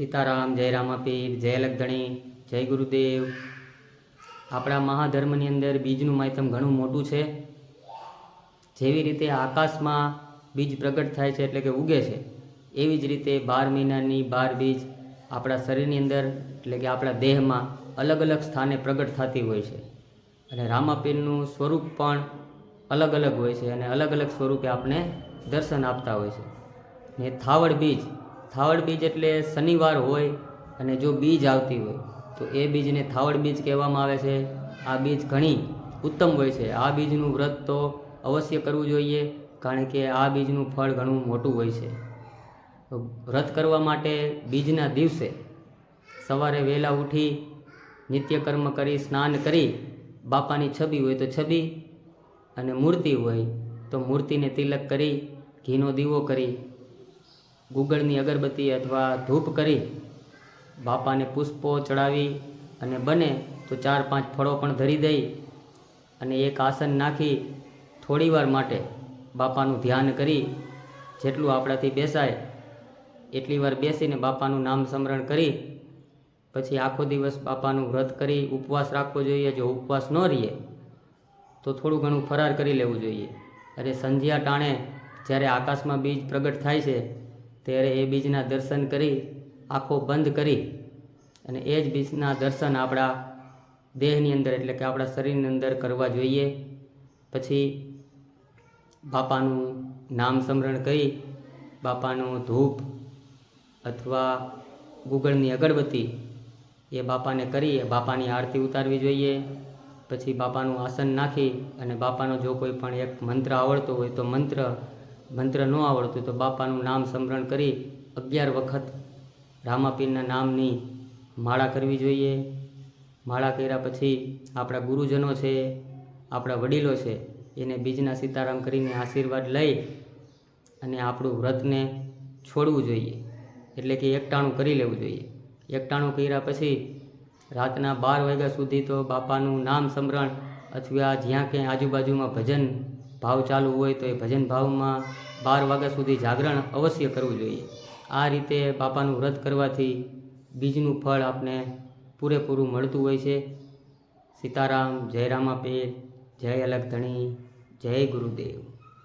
સીતારામ, જય રામાપીર, જય લગધણી, જય ગુરુદેવ. આપણા મહાધર્મની અંદર બીજનું માધ્યમ ઘણું મોટું છે. જેવી રીતે આકાશમાં બીજ પ્રગટ થાય છે એટલે કે ઉગે છે, એવી જ રીતે બાર મહિનાની બાર બીજ આપણા શરીરની અંદર એટલે કે આપણા દેહમાં અલગ અલગ સ્થાને પ્રગટ થતી હોય છે. અને રામાપીરનું સ્વરૂપ પણ અલગ અલગ હોય છે અને અલગ અલગ સ્વરૂપે આપણે દર્શન આપતા હોય છે. ને થાવડ બીજ થાવડ બીજ એટલે શનિવાર હોય અને જો બીજ આવતી હોય, તો એ બીજને થાવડ બીજ કહેવામાં આવે છે. આ બીજ ઘણી ઉત્તમ હોય છે. આ બીજનું વ્રત તો અવશ્ય કરવું જોઈએ, કારણ કે આ બીજનું ફળ ઘણું મોટું હોય છે. વ્રત કરવા માટે બીજના દિવસે સવારે વહેલા ઉઠી નિત્યકર્મ કરી, સ્નાન કરી, બાપાની છબી હોય તો છબી અને મૂર્તિ હોય તો મૂર્તિને તિલક કરી, ઘીનો દીવો કરી ગુગળની અગરબત્તી અથવા ધૂપ કરી બાપાને પુષ્પો ચડાવી અને બને તો ચાર પાંચ ફળો પણ ધરી દઈ અને એક આસન નાખી થોડીવાર માટે બાપાનું ધ્યાન કરી જેટલું આપણાથી બેસાય એટલી વાર બેસીને બાપાનું નામ સ્મરણ કરી પછી આખો દિવસ બાપાનું વ્રત કરી ઉપવાસ રાખવો જોઈએ. જો ઉપવાસ ન રહીએ તો થોડું ઘણું ફરાર કરી લેવું જોઈએ. અને સંધ્યા ટાણે જ્યારે આકાશમાં બીજ પ્રગટ થાય છે ત્યારે એ બીજના દર્શન કરી, આંખો બંધ કરી અને એ જ બીજના દર્શન આપણા દેહની અંદર એટલે કે આપણા શરીરની અંદર કરવા જોઈએ. પછી બાપાનું નામ સ્મરણ કરી, બાપાનું ધૂપ અથવા ગુગળની અગરબત્તી એ બાપાને કરી બાપાની આરતી ઉતારવી જોઈએ. પછી બાપાનું આસન નાખી અને બાપાનો જો કોઈ પણ એક મંત્ર આવડતો હોય તો મંત્ર મંત્ર ન આવડતું તો બાપાનું નામ સ્મરણ કરી અગિયાર વખત રામાપીરના નામની માળા કરવી જોઈએ. માળા કર્યા પછી આપણા ગુરુજનો છે, આપણા વડીલો છે, એને બીજના સીતારામ કરીને આશીર્વાદ લઈ અને આપણું વ્રતને છોડવું જોઈએ. એટલે કે એકટાણું કરી લેવું જોઈએ. એકટાણું કર્યા પછી રાતના બાર વાગ્યા સુધી તો બાપાનું નામ સ્મરણ અથવા જ્યાં ક્યાંય આજુબાજુમાં ભજન ભાવ ચાલુ હોય તો એ ભજન ભાવમાં બાર વાગ્યા સુધી જાગરણ અવશ્ય કરવું જોઈએ. આ રીતે બાપાનું વ્રત કરવાથી બીજનું ફળ આપને પૂરેપૂરું મળતું હોય છે. સીતારામ, જય પેટ જય અલગ ધણી જય ગુરુદેવ.